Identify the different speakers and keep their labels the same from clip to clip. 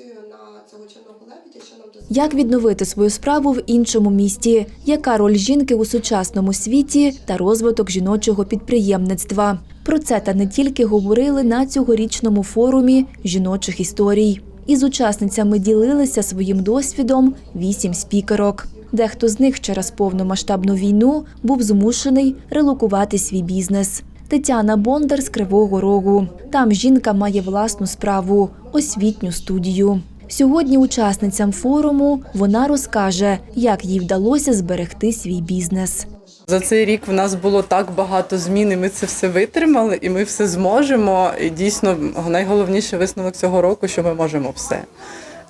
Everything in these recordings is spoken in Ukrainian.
Speaker 1: реакцію на цього чинного лебедя, що нам.
Speaker 2: Як відновити свою справу в іншому місті? Яка роль жінки у сучасному світі та розвиток жіночого підприємництва? Про це та не тільки говорили на цьогорічному форумі жіночих історій. Із учасницями ділилися своїм досвідом вісім спікерок. Дехто з них через повномасштабну війну був змушений релокувати свій бізнес. Тетяна Бондар з Кривого Рогу. Там жінка має власну справу освітню студію. Сьогодні учасницям форуму вона розкаже, як їй вдалося зберегти свій бізнес.
Speaker 3: За цей рік в нас було так багато змін, і ми це все витримали, і ми все зможемо. І дійсно найголовніший висновок цього року, що ми можемо все.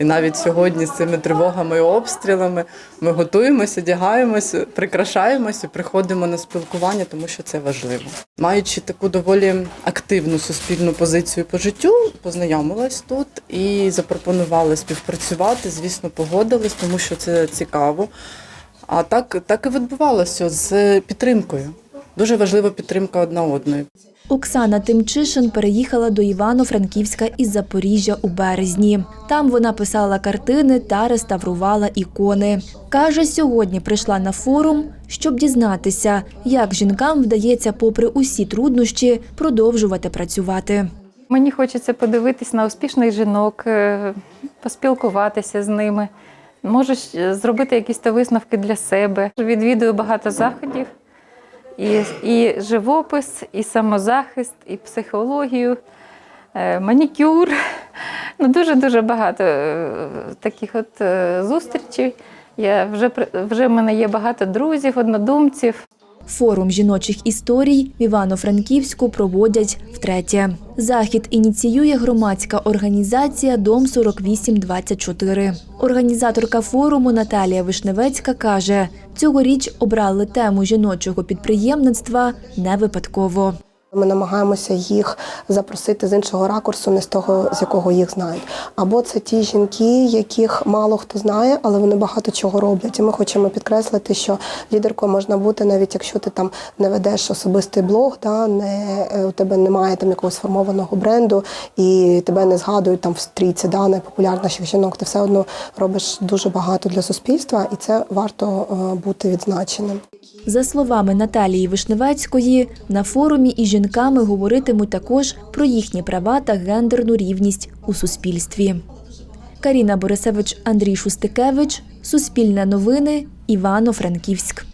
Speaker 3: І навіть сьогодні з цими тривогами і обстрілами ми готуємося, одягаємося, прикрашаємося, приходимо на спілкування, тому що це важливо. Маючи таку доволі активну суспільну позицію по життю, познайомилась тут і запропонували співпрацювати. Звісно, погодились, тому що це цікаво. А так, так і відбувалося з підтримкою. Дуже важлива підтримка одна одної.
Speaker 2: Оксана Тимчишин переїхала до Івано-Франківська із Запоріжжя у березні. Там вона писала картини та реставрувала ікони. Каже, сьогодні прийшла на форум, щоб дізнатися, як жінкам вдається, попри усі труднощі, продовжувати працювати.
Speaker 4: Мені хочеться подивитись на успішних жінок, е, поспілкуватися з ними. Можу ж зробити якісь то висновки для себе. Відвідую багато заходів. І, і живопис, і самозахист, і психологію, е, манікюр. Ну, дуже-дуже багато е, таких от е, зустрічей. Я вже, вже в мене є багато друзів, однодумців.
Speaker 2: Форум жіночих історій в Івано-Франківську проводять втретє. Захід ініціює громадська організація Дом 4824. Організаторка форуму Наталія Вишневецька каже, цьогоріч обрали тему жіночого підприємництва не випадково.
Speaker 1: Ми намагаємося їх запросити з іншого ракурсу, не з того, з якого їх знають. Або це ті жінки, яких мало хто знає, але вони багато чого роблять. І ми хочемо підкреслити, що лідеркою можна бути, навіть якщо ти там не ведеш особистий блог, да, не, е, у тебе немає там якогось сформованого бренду, і тебе не згадують там в стрійці да, найпопулярніших жінок. Ти все одно робиш дуже багато для суспільства, і це варто е, бути відзначеним.
Speaker 2: За словами Наталії Вишневецької, на форумі із жінками говоритимуть також про їхні права та гендерну рівність у суспільстві. Каріна Борисевич, Андрій Шустикевич, Суспільне новини, Івано-Франківськ.